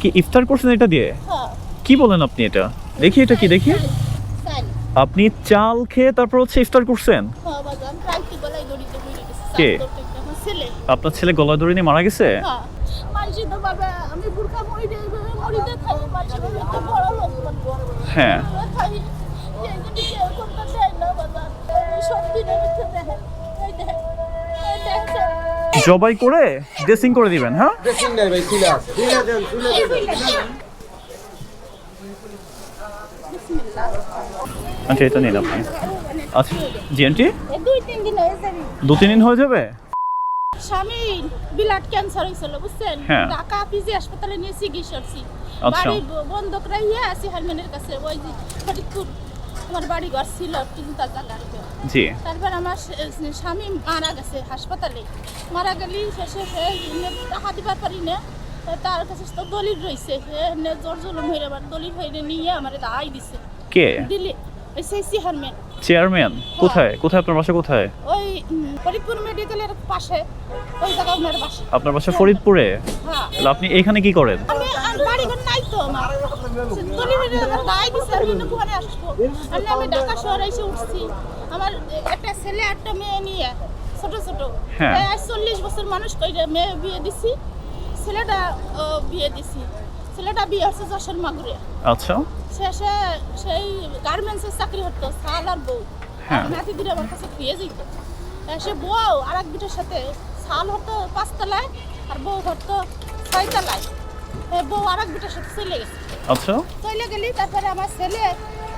কি ইফতার করছেন এটা দিয়ে? হ্যাঁ। কি বলেন আপনি এটা? দেখি এটা কি দেখি। আপনি চাল খেয়ে তারপর হচ্ছে ইফতার করছেন? হ্যাঁ কে? আপনার ছেলে গলায় দড়ি নিয়ে মারা গেছে? হ্যাঁ। সব দিনের দেখেন জবাই করে ড্রেসিং করে দিবেন হ্যাঁ? ড্রেসিং নাই ভাই খুলে আছে। ঠিক আছে খুলে দেন। আচ্ছা এটা নিন আপনি। আচ্ছা জি আন্টি দুই তিন দিন হয়ে যাবে। দু তিন দিন হয়ে যাবে? স্বামী বিলাট ক্যান্সার হয়েছিল বুঝছেন? হ্যাঁ। ঢাকা পিজি হাসপাতালে নিয়ে চিকিৎসা করছি। আচ্ছা। বাড়ি বন্ধক রাইয়া আছি হারমেনের কাছে ওই যে ফরিদপুর। আমার বাড়ি ঘর ছিল তিনটা জায়গা জি। তারপর আমার স্বামী মারা গেছে হাসপাতালে। মারা গেলি শেষে টাকা দিবার পারি না। তার কাছে তো দলিল রয়েছে। জোর জলম হয়ে আবার দলিল হয়ে নিয়ে আমার দায় দিছে। কে? দিলি ওই সেই চেয়ারম্যান চেয়ারম্যান কোথায়? কোথায় আপনার বাসা কোথায়? ওই ফরিদপুর মেডিকেলের পাশে ওই জায়গা ওনার বাসা। আপনার বাসা ফরিদপুরে? হ্যাঁ। তাহলে আপনি এখানে কি করেন? আমি বাড়ি ঘর নাই তো আমার। দলিলের আমার দায় দিছে আমি না ঘরে আসব। আমি আমি ঢাকা শহরে এসে উঠছি। আমার একটা ছেলে একটা মেয়ে নিয়ে ছোট ছোট। হ্যাঁ। এই আজ চল্লিশ বছর মানুষ কইরা মেয়ে বিয়ে দিছি। ছেলেটা বিয়ে দিছি। ছেলেটা বিয়ে হচ্ছে যশোর মাগুরে। আচ্ছা। শেষে সেই গার্মেন্টসের চাকরি হতো সাল আর বউ। হ্যাঁ। নাতি দিলে আমার কাছে খুঁয়ে যেত সে বউ আর এক বিটার সাথে সাল হতো পাঁচতলায় আর বউ হতো ছয়তলায়। বউ আর এক বিটার সাথে চলে গেছে। আচ্ছা। চলে গেলি তারপরে আমার ছেলে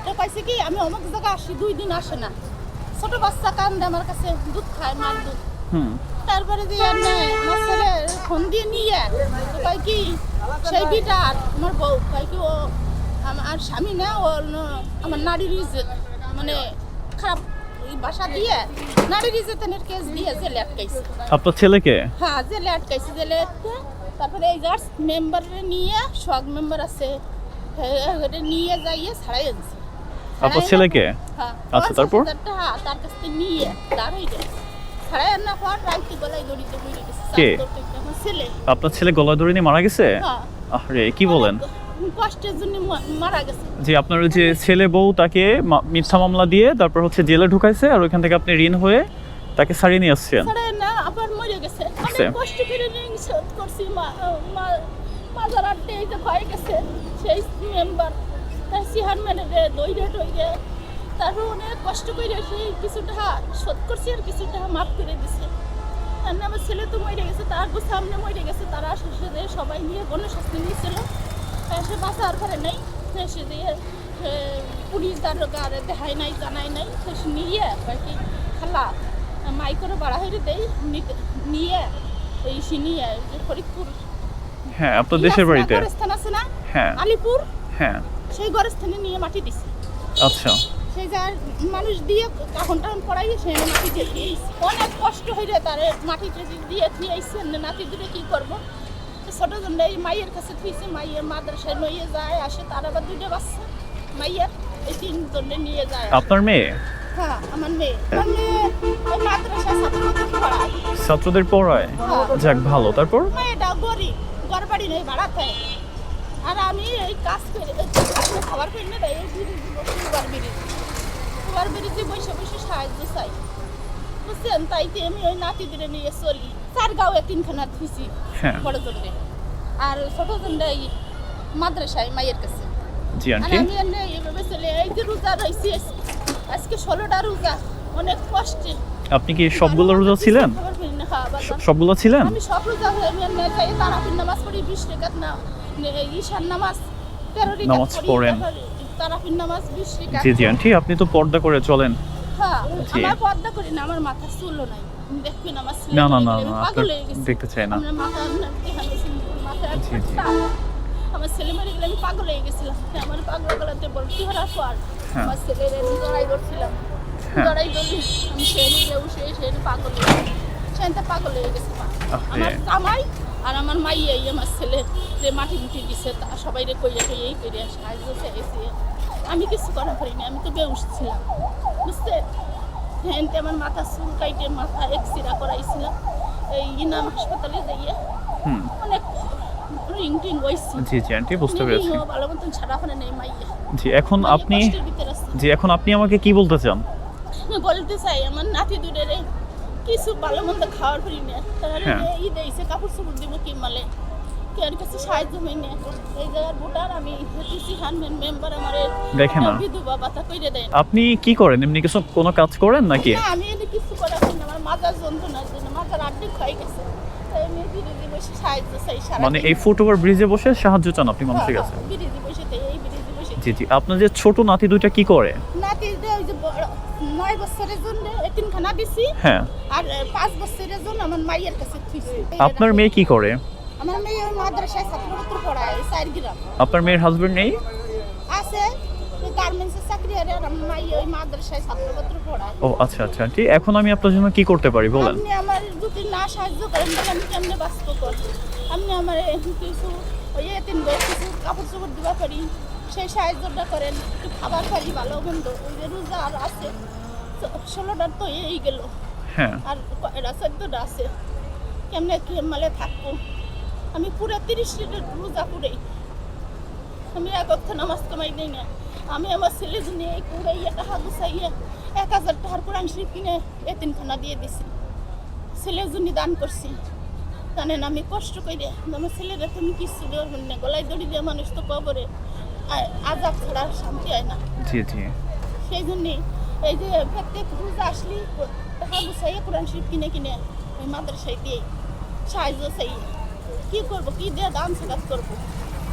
তো কইছে কি আমি অমুক জায়গা আসি দুই দিন আসে না। ছোট বাচ্চা কান্দে আমার কাছে দুধ খায় মার দুধ। হুম। তারপরে দিয়ে আমার ছেলে ফোন দিয়ে নিয়ে কয় কি সেই বিটা আর আমার বউ কয় কি ও আমার স্বামী না ও আমার নারীর ইজ্জত। মানে খারাপ বাসা দিয়ে নারীর কেস দিয়ে জেলে আটকাইছে। আপনার ছেলেকে? হ্যাঁ জেলে আটকাইছে জেলে আটকে। তারপরে এই জার্স মেম্বারে নিয়ে সব মেম্বার আছে হ্যাঁ, ওটা নিয়ে যাইয়ে ছাড়াই আনছে আপনার ছেলেকে? হ্যাঁ আচ্ছা, তারপর? টাকা তার কাছ থেকে নিয়ে দাঁড় হয়ে যায় ছাড়াই আনার পর রাইতে গলায় দড়িতে কে? আপনার ছেলে গলায় দড়ি নিয়ে মারা গেছে? হ্যাঁ। আরে কি বলেন? কষ্টের জন্য মারা গেছে। যে আপনার ওই যে ছেলে বউ তাকে মিথ্যা মামলা দিয়ে তারপর হচ্ছে জেলে ঢুকাইছে আর ওইখান থেকে আপনি ঋণ হয়ে তাকে সারিয়ে নিয়ে আসছেন। না আবার মরে গেছে। কষ্ট করে ঋণ শোধ করছি মা- মা- মাজার গেছে। সেই মেম্বার তার চেয়ারম্যানের দইরে টইরে তারপর অনেক কষ্ট করে সেই কিছু টাকা শোধ করছি আর কিছু টাকা মাফ করে দিছে। আর আমার ছেলে তো মরে গেছে তার সামনে মরে গেছে তারা শেষে দিয়ে সবাই নিয়ে গণশাস্তি নিয়েছিল। আর সে বাঁচার পরে নেই শেষে দিয়ে এ, পুলিশ দারোগা আর দেখায় নাই জানাই নাই শেষ নিয়ে বাকি খালা মাই করে বাড়া হয়ে নি- নিয়ে এই সে নিয়ে যে ফরিদপুর। হ্যাঁ আপনার দেশের বাড়িতে? গড়স্থান আছে না? হ্যাঁ। আলিপুর? হ্যাঁ। সেই গড়স্থানে নিয়ে মাটি দিছে। আচ্ছা। সেই যার মানুষ দিয়ে কাহন টাহন পড়াইয়ে সে দিয়ে দিয়েছে অনেক কষ্ট হইলে তার মাটি টাটি দিয়ে দিয়েছে নাতি দূরে কি করব? ছোট জন্য এই মাইয়ের কাছে থুইছে মাইয়ের মাদ্রাসায় নইয়ে যায় আসে তার আবার দুটো বাচ্চা। মাইয়ের এই তিন জনে নিয়ে যায়। আপনার মেয়ে? হ্যাঁ আমার মেয়ে। আমার মেয়ে ওই মাদ্রাসায় ছাত্রদের পড়ায়। ছাত্রদের পড়ায়? হ্যাঁ। যাক ভালো। তারপর? মেয়েটা গরিব ঘর বাড়ি নেই ভাড়াতে। আর আমি এই কাজ করে খাবার করি না তাই এই বিড়ি দিব বিড়ি। সুগার বিড়িতে বসে বসে সাহায্য চাই। বুঝছেন? তাইতে আমি ওই নাতি দিলে নিয়ে চলি চার গাঁয়ে তিনখানা ধুইছি হ্যাঁ। বড় জন্যে আর ছোট জন্যে এই মাদ্রাসায় মায়ের কাছে। জি আর আন্টি। আমি এমনি এইভাবে চলে এই যে রোজা রয়েছি। আজকে ষোলোটা রোজা। অনেক কষ্টে। আপনি কি সবগুলো রোজা ছিলেন। স- সবগুলো ছিলেন? আমি সব রোজা তারাবির নামাজ পড়ি বিশ রেখাত না ঈশান নামাজ তেরো নামাজ পড়েন। তারাবির নামাজ বিশ রেখাত জি জি আন্টি আপনি তো পর্দা করে চলেন। হ্যাঁ আমার পর্দা করি না আমার মাথা চুলও নাই। দেখবেন আমার ছেলে না না না গুলো, না আমি পাগল হয়ে গেছি। দেখতে চাই না। আমার মাথা আপনার এখানে সিন্দুর, মাথায় জি, জি। আমার ছেলে মেয়ে গুলো আমি পাগল হয়ে গেছিলাম। আমার পাগল গলাতে পর হ্যাঁ। আমার ছেলের আমি জড়াই ধরছিলাম হ্যাঁ। জড়াই ধরি আমি সেরে গেউ সে সেরে পাগল হয়ে গেছি। সেনটা পাগল হয়ে গেছে আমার জামাই আর আমার মাইয়াই আমার ছেলে যে মাটি মুটি দিছে তা সবাই রে কইয়া কইয়া এই করে সাহায্য চেয়েছে আমি কিছু করা পারিনি আমি তো বেউস ছিলাম বুঝতে হেনতে আমার মাথা চুল কাইটে মাথা এক্সিরা করাইছিলাম এই ইনাম হাসপাতালে যাইয়ে অনেক রিং টিং হইছি। জি জি আন্টি বুঝতে পেরেছি। ভালো মতন ছাড়া ফেলে নেই মাইয়া। জি এখন আপনি জি এখন আপনি আমাকে কি বলতে চান? বলতে চাই আমার নাতি দুটোর কিছু ভালো মন্দ খাওয়ার পরি না। তারা হ্যাঁ। ই দিয়েছে কাপড় চোপড় দিব কি মালে? কেউ কাছে সাহায্য হয়নি এই জায়গার ভোটার আমি হতেছি মেম্বার আমার দেখে না। বিধবা বাতা কইরে দেয় না আপনি কি করেন? এমনি কিছু কোনো কাজ করেন নাকি? আমি এনে কিছু করা হয় না। আমার মাথার যন্ত্রণার জন্য মাথার আড্ডি খাই গেছে। মানে এই ফুটওভার ব্রিজে বসে সাহায্য চান আপনি মানুষের কাছে? এই জি জি। আপনার যে ছোট নাতি দুইটা কি করে নাতি ওই যে বড় নয় বছরের জন্য এতিমখানা দিছি। হ্যাঁ। আর পাঁচ বছরের জন্য আমার মায়ের কাছে থুইছি। আপনার মেয়ে কি করে? আমার মেয়ে মাদ্রাসায় ছাত্রপত্র পড়ায় চার গ্রাম আপনার মেয়ের হাজবেন্ড নেই? আছে গার্মেন্টসের চাকরি আর আমার মাইয়া ওই মাদ্রাসায় ছাত্রপত্র পড়ায়। ও আচ্ছা আচ্ছা আন্টি এখন আমি আপনার জন্য কি করতে পারি বলেন? আপনি আমার যদি না সাহায্য করেন তাহলে আমি কেমনে বাঁচবো কর আপনি আমার কিছু ওই তিন কিছু কাপড় চোপড় দিবা পারি সেই সাহায্যটা করেন একটু খাবার পারি ভালো মন্দ ওই যে রোজা আর আছে। ষোলোটার তো এই গেল। হ্যাঁ। আর এটা চোদ্দটা আছে। কেমনে কি মালে থাকব? আমি পুরো তিরিশ লিটার রোজা পুরেই আমি এক অর্থ নামাজ কামাই দিই না। আমি আমার ছেলে নিয়ে এই কুড়াইয়া টাকা গুছাইয়া এক হাজার টাকার কোরআন শরীফ কিনে এতিনখানা দিয়ে দিছি। ছেলের জন্য দান করছি। জানেন আমি কষ্ট করে আমার ছেলেরা তুমি কিছু দেওয়ার না গলায় দড়ি দিয়ে মানুষ তো কবরে। আজাব ছাড়া শান্তি হয় না। সেই জন্যে এই যে প্রত্যেক রোজা আসলি টাকা গুছাইয়ে কোরআন শরীফ কিনে কিনে ওই মাদ্রাসায় দিয়ে সাহায্য চাই। কি করব? কি দিয়ে দান সাকাত করব?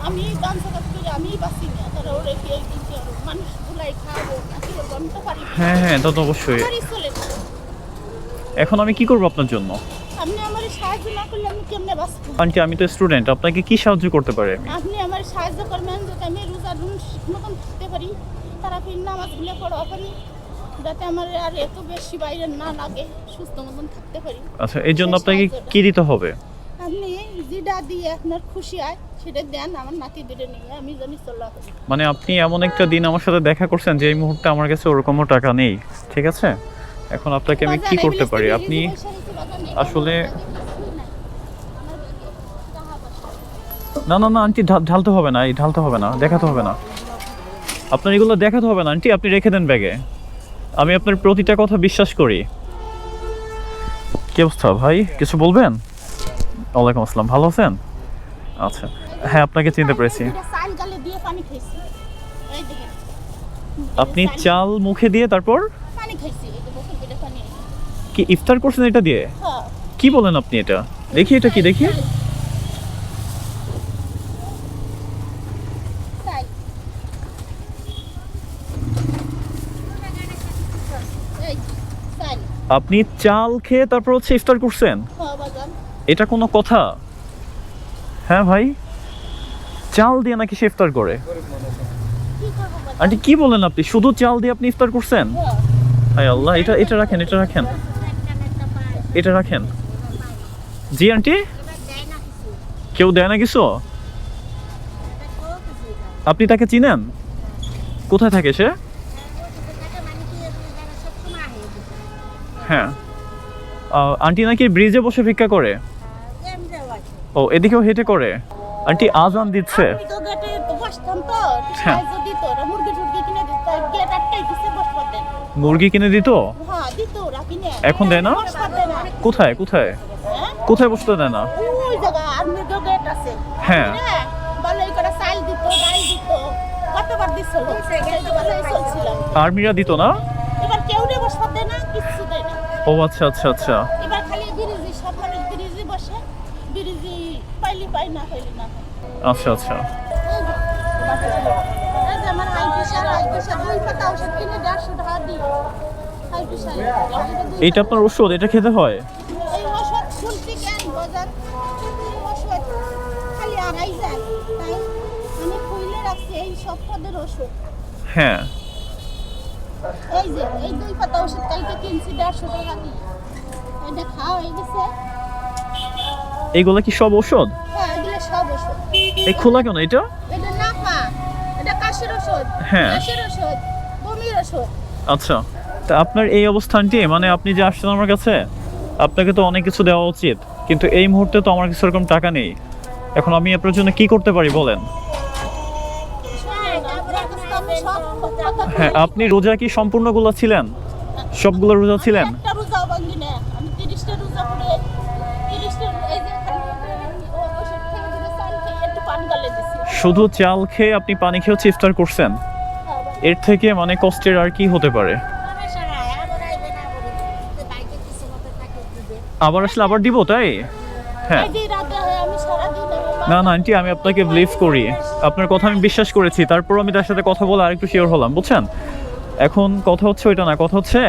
আমি দান সাকাত করে আমি বাঁচি না। তারা ওরে কি? মানুষ গুলাই খাব না কি করব আমি তো পারি হ্যাঁ হ্যাঁ তা তো অবশ্যই। এখন আমি কি করব আপনার জন্য? আপনি আমার সাহায্য না করলে আমি কেমনে বাঁচবো? আন্টি আমি তো স্টুডেন্ট আপনাকে কি সাহায্য করতে পারি আমি? আপনি আমার সাহায্য করবেন যাতে আমি রোজা রুন ঠিক মতন থাকতে পারি। তারা ফির নামাজগুলো পড়া পারি যাতে আমার আর এত বেশি বাইরে না লাগে সুস্থ মতন থাকতে পারি। আচ্ছা এই জন্য আপনাকে কি দিতে হবে? আপনি যেটা দিয়ে আপনার খুশি হয় সেটা দেন আমার নাতি নিয়ে আমি জানি চলা মানে আপনি এমন একটা দিন আমার সাথে দেখা করছেন যে এই মুহূর্তে আমার কাছে ওরকমও টাকা নেই ঠিক আছে? এখন আপনাকে আমি কি করতে পারি? আপনি আসলে না না না আন্টি ঢাল- ঢালতে হবে না এই ঢালতে হবে না দেখাতে হবে না। আপনার এগুলো দেখাতে হবে না আন্টি আপনি রেখে দেন ব্যাগে। আমি আপনার প্রতিটা কথা বিশ্বাস করি। কি অবস্থা ভাই? কিছু বলবেন? ওয়ালাইকুম আসসালাম ভালো আছেন? আচ্ছা হ্যাঁ আপনাকে চিনতে পেরেছি। আপনি চাল- মুখে দিয়ে তারপর? কি ইফতার করছেন এটা দিয়ে? হ্যাঁ। কি বলেন আপনি এটা? দেখি এটা কি দেখি। আপনি চাল খেয়ে তারপর হচ্ছে ইফতার করছেন? এটা কোনো কথা? হ্যাঁ ভাই। চাল দিয়ে নাকি সে ইফতার করে? আন্টি, কি বলেন আপনি? শুধু চাল দিয়ে আপনি ইফতার করছেন? হায় আল্লাহ, এটা এটা রাখেন এটা রাখেন। এটা রাখেন। জি, আন্টি? কেউ দেয় না কিছু? আপনি তাকে চিনেন? কোথায় থাকে সে? হ্যাঁ। আন্টি নাকি ব্রিজে বসে ভিক্ষা করে? ও এদিকেও হেঁটে করে। আন্টি আজান দিচ্ছে। হ্যাঁ। দিত মুরগি কিনে দিত দিত? হ্যাঁ দিত এখন দেয় না? না। কোথায় কোথায়? হ্যাঁ? কোথায় বসতে দেয় না? হ্যাঁ। হ্যাঁ ভালো এই ও আচ্ছা আচ্ছা আচ্ছা। এবার খালি বিরিজি সব মানুষ বিরিজি বসে বিরিজি পাইলি পাই না পাইলি না। আচ্ছা আচ্ছা। আমার হাই প্রেশার হাই প্রেশার দুই পাতা ওষুধ কিনে দেড়শো টাকা দিই এইটা আপনার ওষুধ? এটা খেতে হয়? এই ওষুধ শুনছি কেন বাজার খালি আড়াই যায়। আমি খুইলে রাখছি এই সব পদের ওষুধ। হ্যাঁ। এই যে এই ওষুধ কালকে কিনছি দেড়শো টাকা দিয়ে। এটা খাওয়া হয়ে গেছে। এইগুলো কি সব ওষুধ হ্যাঁ এগুলো সব ওষুধ এই খোলা কেন এটা? এটা নাফা। এটা কাশির ওষুধ হ্যাঁ। কাশির ওষুধ বমির ওষুধ আচ্ছা। তা আপনার এই অবস্থানটি মানে আপনি যে আসছেন আমার কাছে আপনাকে তো অনেক কিছু দেওয়া উচিত কিন্তু এই মুহূর্তে তো আমার কাছে এরকম টাকা নেই। এখন আমি আপনার জন্য কি করতে পারি বলেন? কই। হ্যাঁ আপনি রোজা কি সম্পূর্ণগুলো ছিলেন? সবগুলো রোজা ছিলেন? একটা রোজাও ভাঙি না। আমি রোজা করে এই যে শুধু চাল খেয়ে আপনি পানি খেয়ে হচ্ছে ইফতার করছেন? এর থেকে মানে কষ্টের আর কি হতে পারে? আবার আসলে আবার দিব তাই? হ্যাঁ। না না আন্টি আমি আপনাকে বিলিভ করি। আপনার কথা আমি বিশ্বাস করেছি। তারপর আমি তার সাথে কথা বলে আরেকটু শিওর হলাম বুঝছেন? এখন কথা হচ্ছে ওইটা না কথা হচ্ছে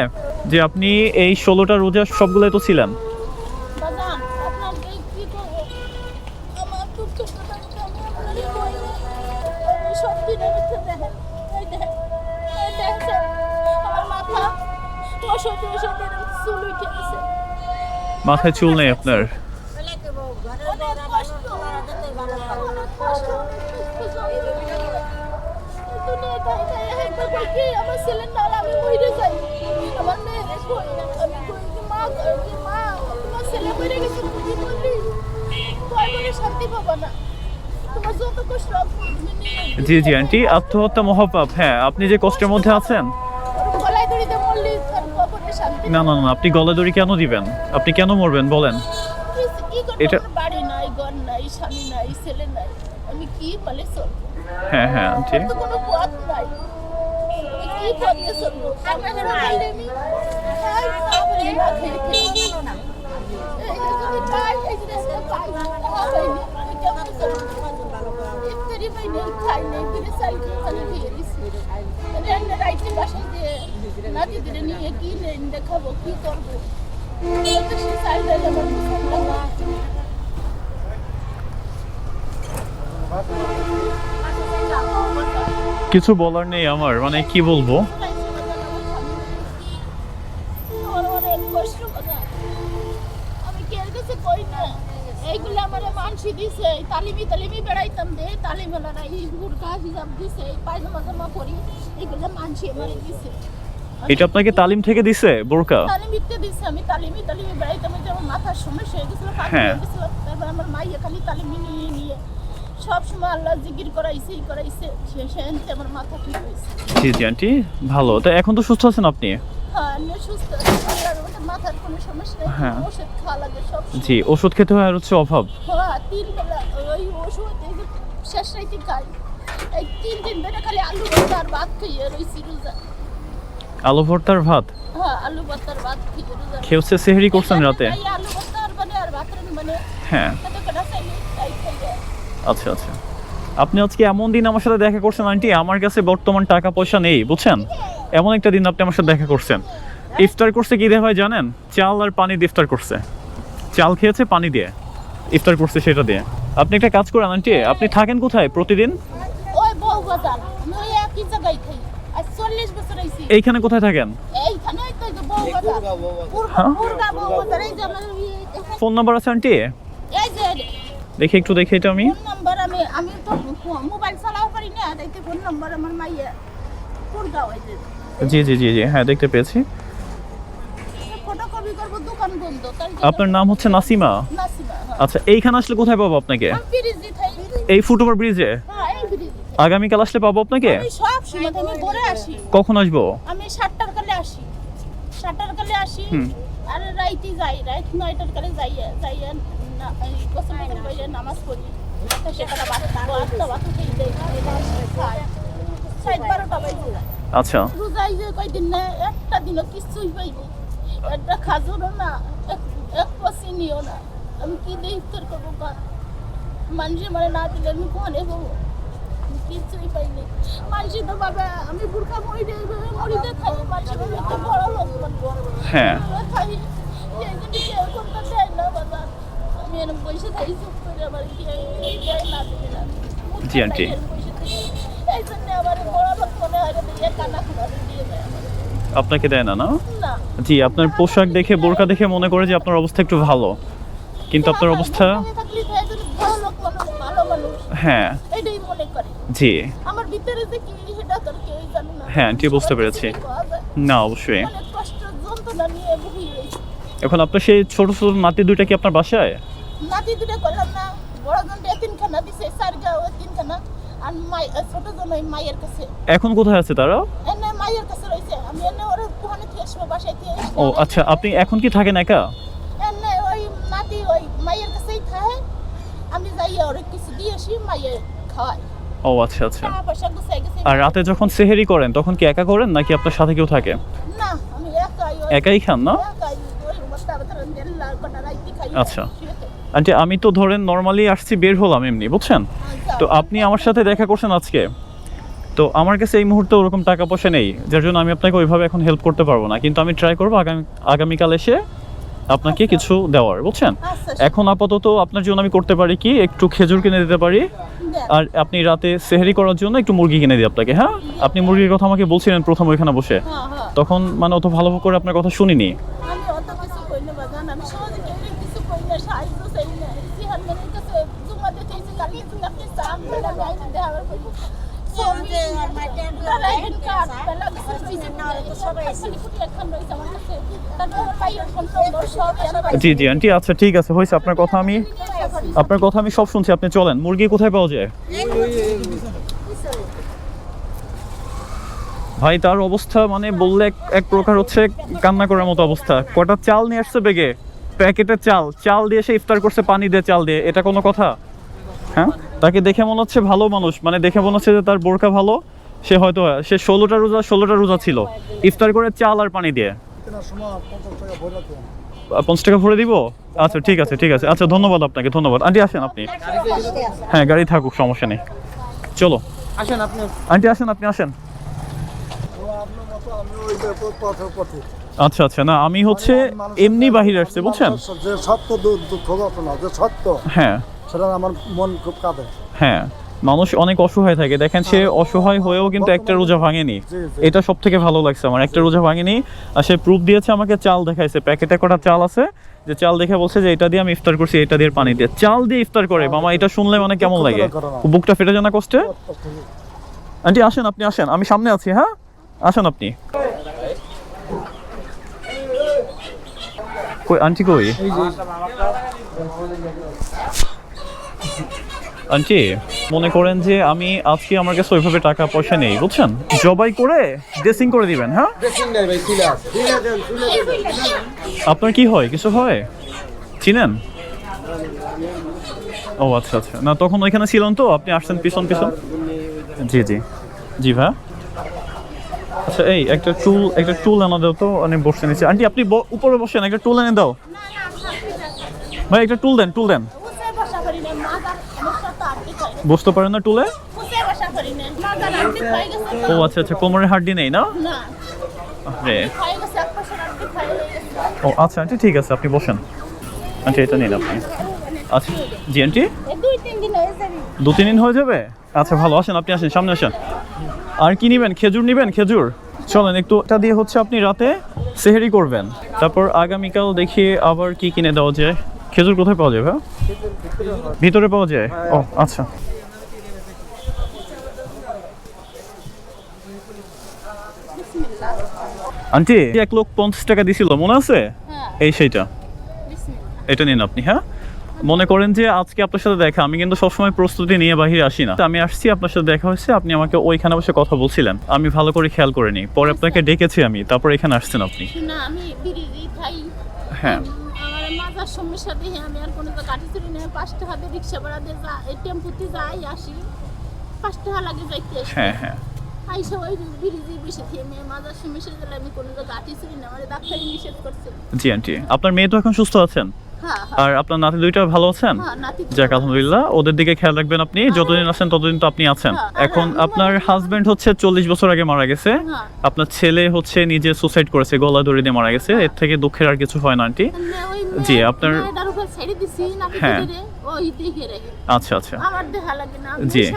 যে আপনি এই ষোলোটা রোজা সবগুলোই তো ছিলেন। মাথায় চুল নেই করব জি জি আন্টি আত্মহত্যা মহাপাপ হ্যাঁ আপনি যে কষ্টের মধ্যে আছেন না না না আপনি গলা দড়ি কেন দিবেন আপনি কেন মরবেন বলেন এটা- আমার বাড়ি নাই ঘর নাই স্বামী নাই ছেলে নাই আমি কি বলে চলবো হ্যাঁ হ্যাঁ আন্টি আমার তো কোনো পথ নাই আমি কি করতে চলবো আমার কোনো বাইরে নেই খাই খাব না খেয়ে খেয়ে এই যে যদি পাই এই জিনিসটা পাই খাবাই নি আমি কেমন চলবো ইফতারি পাই নেই খাই নেই ফিরে চাই খালি খেয়ে দিছি রান্না রাইতে বাসায় যে নাতিদের নিয়ে কি নেই দেখাবো কি করব এবার তো সে চাই ডাল আমার মুসলমান না। কিছু বলার নেই আমার মানে কি বলব দিছে এই পায়জামা জামা পরি এগুলো মানসি আমারে দিছে। এটা আপনাকে তালিম থেকে দিছে বোরকা? তালিমিতে দিছে আমি তালিমি তালিমি বেড়াইতাম যে আমার মাথার সমস্যা হয়ে গেছিল হ্যাঁ। তারপর আমার মাইয়া খালি তালিমি নিয়ে নিয়ে সব সময় আল্লাহ জিকির করাইছে ই করাইছে সেনতে আমার মাথা ঠিক হয়েছে। জি জি আন্টি ভালো। তা এখন তো সুস্থ আছেন আপনি? হ্যাঁ হ্যাঁ। জি ওষুধ খেতে হয় আর হচ্ছে অভাব। তিন বেলা ওই ওষুধ শেষ রাইতে খাই। এই তিন দিন ধরে খালি আলু ভর্তা আর ভাত খাইয়ে রইছি রোজা। আলু ভর্তার ভাত? হ্যাঁ আলু ভর্তার ভাত খাইয়ে রোজা খেয়ে সেহরি করছেন রাতে? আলু ভর্তা আর মানে আর ভাত মানে হ্যাঁ। আচ্ছা আচ্ছা। আপনি আজকে এমন দিন আমার সাথে দেখা করছেন আন্টি। আমার কাছে বর্তমান টাকা পয়সা নেই বুঝছেন? এমন একটা দিন আপনি আমার সাথে দেখা করছেন। ইফতার করছে কি দিয়ে হয় জানেন? চাল আর পানি দিয়ে ইফতার করছে। চাল খেয়েছে পানি দিয়ে। ইফতার করছে সেটা দিয়ে। আপনি একটা কাজ করেন আন্টি। আপনি থাকেন কোথায় প্রতিদিন? ওই আমি ওই একই জায়গায় খাই। আর চল্লিশ বছর হয়েছি এইখানে কোথায় থাকেন? এইখানে তো পুরগা হ্যাঁ? এই যে আমার ফোন নাম্বার আছে আন্টি? এই যে দেখি একটু দেখি এটা আমি। ফোন নাম্বার আমি আমি তো মোবাইল চালাও পারি না। তাইতে ফোন নাম্বার আমার মাইয়া পুরগা ওই যে। জি জি জি জি। হ্যাঁ দেখতে পেয়েছি। ফটোকপি করব দোকান বন্ধ। তাই জন্য- আপনার নাম হচ্ছে নাসিমা? নাসিমা হ্যাঁ। আচ্ছা এইখানে আসলে কোথায় পাবো আপনাকে? এই ফুটওভার ব্রিজে? হ্যাঁ আগামীকাল আসলে পাবো আপনাকে? আমি সব সময় আমি আসি। কখন আসব? আমি কালে আসি। কালে আসি আর রাইতে যাই কালে না- এই গোসল টোসল নামাজ পড়ি। তো যাই সাইড বাজে। আচ্ছা। রোজাই যে কয়দিন না একটা দিনও কিছুই পাইনি একটা খাজুরও না এক না। আমি কি দিয়ে ইফতার করব কার? মানুষে মানে না দিলে আমি কোনে পাবো কিছুই পাইনি। মানুষে তো বাবা আমি মরিতে মানুষে ভাবে একটা বড় লোক হ্যাঁ। খাই এই জন্য কেউ কোনটা দেয় না বাবা। আমি এরকম পয়সা থাকি চুপ করে আমার কি দেয় না জি, আন্টি। এই জন্য আমার বড় লোক মনে হয় দিয়ে কানা খুঁড়া দিয়ে দেয় আপনাকে দেয় না না? জি আপনার পোশাক দেখে বোরকা দেখে মনে করে যে আপনার অবস্থা একটু ভালো। কিন্তু আপনার অবস্থা তো হ্যাঁ। জি আমার ভিতরে যে কি সেটা তোর কেউই জানে না। হ্যাঁ, আন্টি, বুঝতে পেরেছি। না অবশ্যই। অনেক কষ্ট যন্ত্রণা নিয়ে ভুগি এখন আপনার সেই ছোট ছোট নাতি দুইটা কি আপনার বাসায়? নাতি দুটো করলাম না বড় জনটা তিনখানা দিছে চার গাও তিনখানা আর মাই ছোট জন ওই মায়ের কাছে। এখন কোথায় আছে তারা? এনে মায়ের কাছে রয়েছে। আমি এনে ওর ওখানে থেকে আসব বাসায় থেকে ও আচ্ছা আপনি এখন কি থাকেন একা? এনে ওই নাতি ওই মায়ের কাছেই থাকে। আমি যাই ওর কিছু দিয়ে আসি মায়ের খাওয়াই ও আচ্ছা আচ্ছা। আর রাতে যখন সেহেরি করেন তখন কি একা করেন নাকি আপনার সাথে কেউ থাকে? আমি একাই খান না? আচ্ছা। আন্টি আমি তো ধরেন নর্মালি আসছি বের হলাম এমনি বুঝছেন? তো আপনি আমার সাথে দেখা করছেন আজকে। তো আমার কাছে এই মুহূর্তে ওরকম টাকা পয়সা নেই যার জন্য আমি আপনাকে ওইভাবে এখন হেল্প করতে পারব না। কিন্তু আমি ট্রাই করব আগামী আগামীকাল এসে আপনাকে কিছু দেওয়ার বুঝছেন? আচ্ছা। এখন আপাতত আপনার জন্য আমি করতে পারি কি একটু খেজুর কিনে দিতে পারি আর আপনি রাতে সেহেরি করার জন্য একটু মুরগি কিনে দিই আপনাকে হ্যাঁ? আপনি মুরগির কথা আমাকে বলছিলেন প্রথম ওইখানে বসে। হ্যাঁ হ্যাঁ। তখন মানে অত ভালো করে আপনার কথা শুনিনি আমি অত কিছু কই না বাজান আমি সহজে কেউ কিছু কই না সাহায্য চাই না জিহান মেনের কাছে জুমা দিতে এসে কালি তুমি আপনি চান বলে আমি আইনে দেওয়ার কই জি জি, আন্টি আচ্ছা ঠিক আছে, হয়েছে। আপনার কথা আমি আপনার কথা আমি সব শুনছি। আপনি চলেন। মুরগি কোথায় পাওয়া যায়? ভাই, তার অবস্থা মানে বললে এক- প্রকার হচ্ছে কান্না করার মতো অবস্থা। কটা চাল নিয়ে আসছে বেগে? প্যাকেটের চাল। চাল দিয়ে সে ইফতার করছে, পানি দিয়ে চাল দিয়ে। এটা কোনো কথা? হ্যাঁ? তাকে দেখে মনে হচ্ছে ভালো মানুষ। মানে দেখে মনে হচ্ছে যে তার বোরকা ভালো। সে হয়তো সে ষোলোটা রোজা ষোলোটা রোজা ছিল। ইফতার করে চাল আর পানি দিয়ে। পঞ্চাশ টাকা ভরে দিব? আচ্ছা ঠিক আছে ঠিক আছে। আচ্ছা ধন্যবাদ আপনাকে ধন্যবাদ। আন্টি আসেন আপনি। হ্যাঁ গাড়ি থাকুক সমস্যা নেই। চলো। আসেন আপনি আন্টি আসেন আপনি আসেন। আচ্ছা আচ্ছা না আমি হচ্ছে এমনি বাহিরে আসছে বুঝছেন? সত্য দুঃখ ঘটনা যে সত্য। হ্যাঁ। সেটা আমার মন খুব কাঁদে। হ্যাঁ মানুষ অনেক অসহায় থাকে। দেখেন সে অসহায় হয়েও কিন্তু একটা রোজা ভাঙেনি। এটা সব থেকে ভালো লাগছে আমার। একটা রোজা ভাঙেনি আর সে প্রুফ দিয়েছে আমাকে চাল দেখাইছে। প্যাকেটে কটা চাল আছে যে চাল দেখে বলছে যে এটা দিয়ে আমি ইফতার করছি এটা দিয়ে পানি দিয়ে। চাল দিয়ে ইফতার করে মামা এটা শুনলে মানে কেমন লাগে? বুকটা ফেটে জানা কষ্টে? আন্টি আসেন আপনি আসেন। আমি সামনে আছি হ্যাঁ? আসেন আপনি। কই আন্টি কই? আন্টি মনে করেন যে আমি আজকে আমার কাছে ওইভাবে টাকা পয়সা নেই বুঝছেন? জবাই করে ড্রেসিং করে দিবেন হ্যাঁ? ড্রেসিং নাই ভাই চুলে আছে চুলে দেন চুলে দেন। আপনার কি হয় কিছু হয়? চিনেন? ও আচ্ছা আচ্ছা। না তখন ওইখানে ছিলেন তো আপনি আসছেন পিছন পিছন? জি জি। জি ভাই। আচ্ছা এই একটা টুল একটা টুল এনে দাও তো আমি বসে নিচ্ছি। আন্টি আপনি ব- উপরে বসেন একটা টুল এনে দাও। ভাই একটা টুল দেন টুল দেন। বসতে পারেন না টুলে? ও আচ্ছা আচ্ছা কোমরের হাড্ডি নেই না? ও আচ্ছা আন্টি, ঠিক আছে, আপনি বসেন। আন্টি, এটা নিন আপনি। আচ্ছা জি, আন্টি? দু, তিন দিন হয়ে যাবে? আচ্ছা ভালো, আসেন, আপনি আসেন, সামনে আসেন। আর কি নেবেন? খেজুর নেবেন? খেজুর? চলেন, একটু এটা দিয়ে হচ্ছে আপনি রাতে সেহেরি করবেন। তারপর আগামীকাল দেখি আবার কি কিনে দেওয়া যায়। খেজুর কোথায় পাওয়া যাবে ভিতরে পাওয়া যায়? ও আচ্ছা। আন্টি এক লোক পঞ্চাশ টাকা দিছিল মনে আছে? হ্যাঁ। এই সেইটা। এটা নিন আপনি হ্যাঁ? মনে করেন যে আজকে আপনার সাথে দেখা আমি কিন্তু সবসময় প্রস্তুতি নিয়ে বাহিরে আসি না। আমি আসছি আপনার সাথে দেখা হয়েছে আপনি আমাকে ওইখানে বসে কথা বলছিলেন। আমি ভালো করে খেয়াল করিনি পরে আপনাকে ডেকেছি আমি তারপর এখানে আসছেন আপনি। হ্যাঁ। উম, আমার মাজার সমস্যা দিয়ে আমি আর কোনো তো চুরি নেই। পাঁচ টাকা দিয়ে রিক্সা ভাড়া দিয়ে টেম্পুতে যাই আসি। পাঁচ টাকা লাগে যাইতে হ্যাঁ হ্যাঁ। আইসা ওই বিরিজি বেশি খেয়ে মেয়ে মাজার সমস্যা দিলে আমি কোনো তো গাড়ি চুরি না আমার ডাক্তারি নিষেধ করছে। জি আন্টি। আপনার মেয়ে তো এখন সুস্থ আছেন? হ্যাঁ হ্যাঁ। আর আপনার নাতি দুইটা ভালো আছেন? হ্যাঁ নাতি যাক আলহামদুলিল্লাহ। ওদের দিকে খেয়াল রাখবেন আপনি। যতদিন আছেন ততদিন তো আপনি আছেন। হ্যাঁ, এখন আপনার হাজবেন্ড হচ্ছে চল্লিশ বছর আগে মারা গেছে। হ্যাঁ। আপনার ছেলে হচ্ছে নিজে সুসাইড করেছে গলা দড়ি দিয়ে মারা গেছে। এর থেকে দুঃখের আর কিছু হয় না আন্টি। জি, আপনার- হ্যাঁ। আচ্ছা আচ্ছা। জি।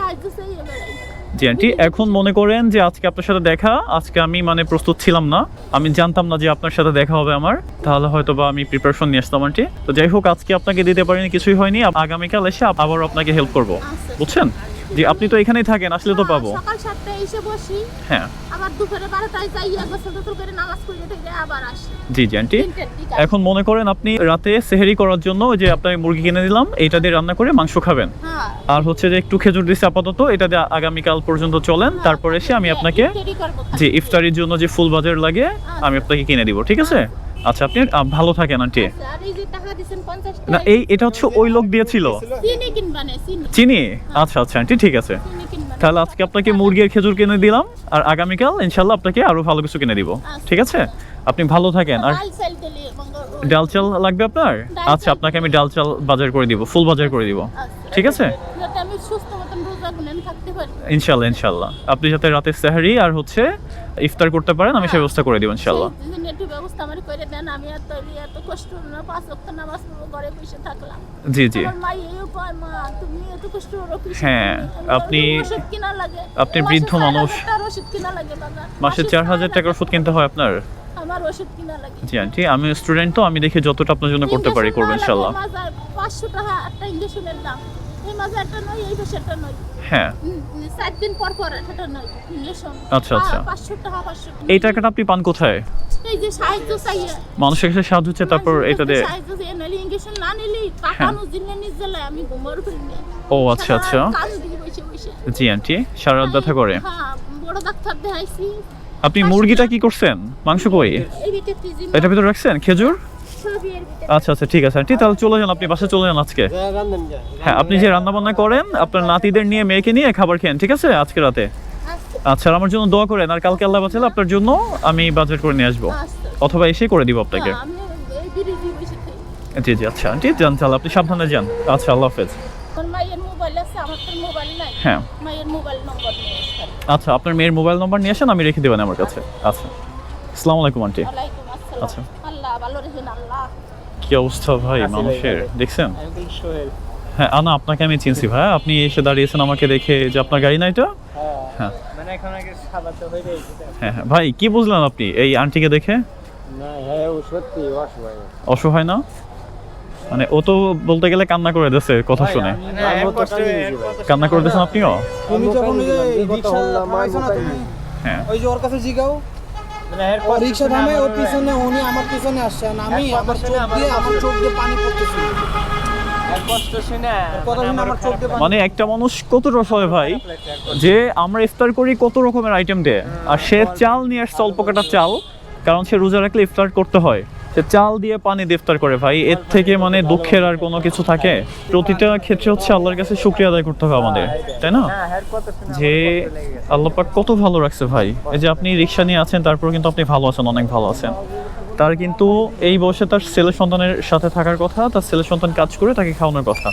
জি, আন্টি। এখন মনে করেন যে আজকে আপনার সাথে দেখা, আজকে আমি মানে প্রস্তুত ছিলাম না। আমি জানতাম না যে আপনার সাথে দেখা হবে আমার। তাহলে হয়তো বা আমি প্রিপারেশন নিয়ে আসতাম, আন্টি। তো যাই হোক, আজকে আপনাকে দিতে পারিনি, কিছুই হয়নি। আগামীকাল এসে আবার আপনাকে হেল্প করব। বুঝছেন? জি আপনি তো এখানেই থাকেন আসলে তো পাবো। হ্যাঁ, সকাল সাতটায় এসে বসি। হ্যাঁ। আবার দুপুরে বারোটায় যাই গোসল টোসল করে নামাজ পড়ে থেকে আবার আসি। জি জি আন্টি। এখন মনে করেন আপনি রাতে সেহেরি করার জন্য ওই যে আপনার মুরগি কিনে দিলাম এটা দিয়ে রান্না করে মাংস খাবেন। হ্যাঁ। আর হচ্ছে যে একটু খেজুর দিচ্ছে আপাতত এটা দিয়ে আগামীকাল পর্যন্ত চলেন। তারপর এসে আমি আপনাকে। যে ইফতারির জন্য যে ফুল বাজার লাগে আমি আপনাকে কিনে দিব ঠিক আছে? আচ্ছা আপনি ভালো থাকেন আন্টি। আচ্ছা, না এই এটা হচ্ছে ওই লোক দিয়েছিল। চিনি আচ্ছা আচ্ছা আন্টি ঠিক আছে। তাহলে আজকে আপনাকে মুরগির খেজুর কিনে দিলাম আর আগামীকাল ইনশাল্লাহ আপনাকে আরও ভালো কিছু কিনে দিব। ঠিক আছে? আপনি ভালো থাকেন আর ডাল চাল লাগবে আপনার? আচ্ছা আপনাকে আমি ডাল চাল বাজার করে দিব ফুল বাজার করে দিব। আচ্ছা। ঠিক আছে? আমি সুস্থ মতন রোজা গুনেন থাকতে পারি। ইনশাল্লাহ ইনশাল্লাহ আপনি যাতে রাতে সাহারি আর হচ্ছে ইফতার করতে পারেন আমি সে ব্যবস্থা করে দিব ইনশাল্লাহ সেই জন্য একটু ব্যবস্থা আমার করে দেন আমি এত এত কষ্ট না পাঁচ ওয়াক্ত নামাজ পড়ব ঘরে বসে থাকলাম। জি জি। আমার মা এই উপায় মা তুমি এত কষ্ট করো হ্যাঁ, আপনি- ওষুধ কিনা লাগে? আপনি বৃদ্ধ মানুষ। ওষুধ কিনা লাগে মাসে চার হাজার টাকার ওষুধ কিনতে হয় আপনার? আমার ওষুধ কিনা লাগে। জি আন্টি আমি স্টুডেন্ট তো আমি দেখি যতটা আপনার জন্য করতে পারি ইঞ্জেকশন করব না লাগে, ইনশাল্লাহ মাজার পাঁচশো টাকা একটা ইঞ্জেকশনের দাম। এই মাঝে একটা নয় এই পাশে একটা নয় হ্যাঁ। হুম, দিন পর পর একটা নয় আচ্ছা, আচ্ছা। পাঁচশো টাকা পাঁচশো এই টাকাটা আপনি পান কোথায়? এই যে সাহায্য চাইয়ে মানুষের কাছে সাহায্য হচ্ছে তারপর মানুষের এটা দিয়ে। সাহায্য চেয়ে নাহলে ইঞ্জেকশন না নিলে কাটানো জিনে নিজ জ্বালায় আমি ঘুমোর ফিরিনি ও আচ্ছা আচ্ছা। জি আন্টি সারা রাত ব্যথা করে। হ্যাঁ বড় ডাক্তার দেখাইছি। আপনি মুরগিটা কি করছেন? মাংস কই? এটা ভিতরে রাখছেন? খেজুর? আচ্ছা আচ্ছা ঠিক আছে। আন্টি, তাহলে চলে যান, আপনি বাসে চলে যান আজকে। হ্যাঁ আপনি যে রান্না বান্না করেন, আপনার নাতিদের নিয়ে, মেয়েকে নিয়ে খাবার খেন ঠিক আছে, আজকে রাতে? আচ্ছা আমার জন্য দোয়া করেন, আর কালকে আল্লাহ বাঁচালে আপনার জন্য আমি বাজার করে নিয়ে আসব। অথবা এসে করে দিব আপনাকে। জি জি আচ্ছা আন্টি, যান, তাহলে আপনি সাবধানে যান। আচ্ছা আল্লাহ হাফেজ। হ্যাঁ। আচ্ছা আপনার মেয়ের মোবাইল নম্বর নিয়ে আসেন, আমি রেখে দেবেন আমার কাছে। আচ্ছা। আসসালামু আলাইকুম, আন্টি। আচ্ছা। আল্লাহ ভালো রেখেন আল্লাহ কি অবস্থা ভাই মানুষের দেখছেন? হ্যাঁ আনা আপনাকে আমি চিনছি ভাই। আপনি এসে দাঁড়িয়েছেন আমাকে দেখে যে আপনার গাড়ি না এটা হ্যাঁ মানে সাদা তো হ্যাঁ হ্যাঁ ভাই কি বুঝলেন আপনি এই আন্টিকে দেখে? হ্যাঁ অসহায়। না? মানে ও তো বলতে গেলে কান্না করে দিচ্ছে কথা শুনে। কান্না করে দিয়েছেন আপনিও? হ্যাঁ। ওই যে ওর কাছে জিগাও মানে ও রিক্সা থামে ওর পিছনে উনি আমার পিছনে আসছেন আমি আমার চোখ দিয়ে আমার চোখ দিয়ে পানি পড়তেছে। মানে একটা মানুষ কত রসয় ভাই যে আমরা ইফতার করি কত রকমের আইটেম দেয়। আর সে চাল নিয়ে আসছে অল্প কাটা চাল কারণ সে রোজা রাখলে ইফতার করতে হয়। চাল দিয়ে পানি দিয়ে ইফতার করে, ভাই, এর থেকে মানে দুঃখের আর কোনো কিছু থাকে? প্রতিটা ক্ষেত্রে হচ্ছে আল্লাহর কাছে শুক্রিয়া আদায় করতে হবে আমাদের, তাই না? যে আল্লাহ পাক কত ভালো রাখছে, ভাই। এই যে আপনি রিক্সা নিয়ে আছেন তারপর কিন্তু আপনি ভালো আছেন, অনেক ভালো আছেন। তার কিন্তু এই বয়সে তার ছেলে সন্তানের সাথে থাকার কথা, তার ছেলে সন্তান কাজ করে তাকে খাওয়ানোর কথা।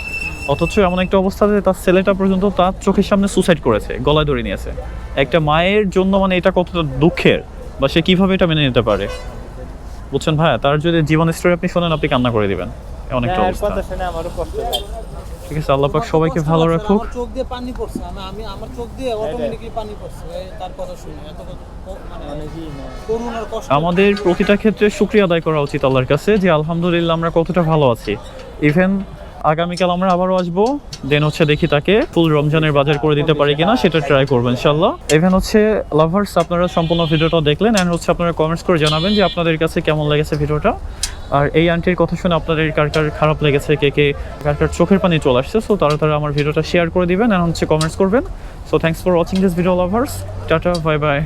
অথচ এমন একটা অবস্থা যে তার ছেলেটা পর্যন্ত তার চোখের সামনে সুসাইড করেছে, গলায় ধরে নিয়েছে। একটা মায়ের জন্য মানে এটা কতটা দুঃখের, বা সে কীভাবে এটা মেনে নিতে পারে? বুঝছেন ভাই তার যদি জীবন স্টোরি আপনি শোনেন আপনি কান্না করে দিবেন। অনেকটা একটা অবস্থা। কত শুনে আমারও কষ্ট লাগে। ঠিক আছে আল্লাহ পাক সবাইকে ভালো রাখুক। আমার চোখ দিয়ে পানি পড়ছে আমি আমি আমার চোখ দিয়ে অটোমেটিক্যালি পানি পড়ছে তার কথা শুনে। এত মানে মানে কি না করুণ আর কষ্ট আমাদের প্রতিটা ক্ষেত্রে শুক্রিয়া আদায় করা উচিত আল্লাহর কাছে যে আলহামদুলিল্লাহ আমরা কতটা ভালো আছি। ইভেন আগামীকাল আমরা আবারও আসব। দেন হচ্ছে দেখি তাকে ফুল রমজানের বাজার করে দিতে পারি কিনা, সেটা ট্রাই করব ইনশাল্লাহ ইভেন হচ্ছে লাভার্স আপনারা সম্পূর্ণ ভিডিওটা দেখলেন অ্যান্ড হচ্ছে আপনারা কমেন্টস করে জানাবেন যে আপনাদের কাছে কেমন লেগেছে ভিডিওটা। আর এই আন্টির কথা শুনে আপনাদের কার কার খারাপ লেগেছে, কে কে কার কার চোখের পানি চলে আসছে সো তারা তারা আমার ভিডিওটা শেয়ার করে দিবেন অ্যান্ড হচ্ছে কমেন্টস করবেন। So thanks for watching this video lovers tata bye bye